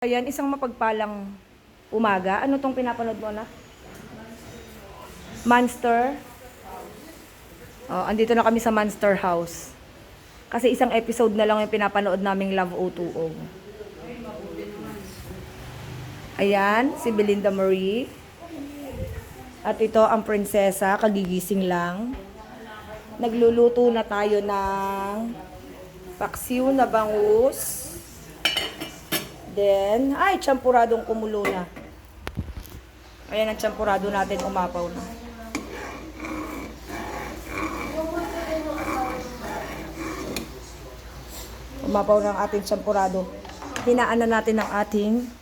Ayan, isang mapagpalang umaga. Ano tong pinapanood mo, anak? Monster. Oh, andito na kami sa Monster House. Kasi isang episode na lang yung pinapanood naming Love O2O. Ayan, si Belinda Marie. At ito ang prinsesa, kagigising lang. Nagluluto na tayo ng paksiw na bangus. Then, ay, champuradong kumulo na. Ayan ang champurado natin, umapaw na. Umapaw ang ating champurado. Hinaan na natin ang ating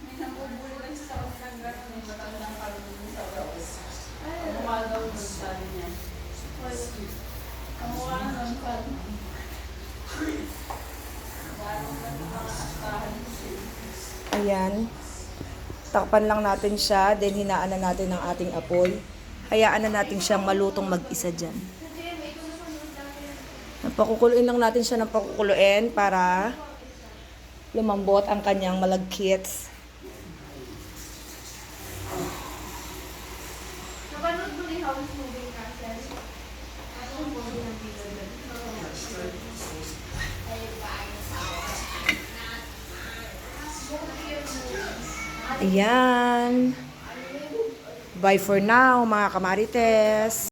Ayan. Takpan lang natin siya, then hinaan na natin ang ating apoy. Hayaan na natin siyang malutong mag-isa dyan. Napakukuluin lang natin siya ng pakukuluin para lumambot ang kanyang malagkits. Napanood mo yung House Moving Castle? Ayan. Bye for now, mga kamarites.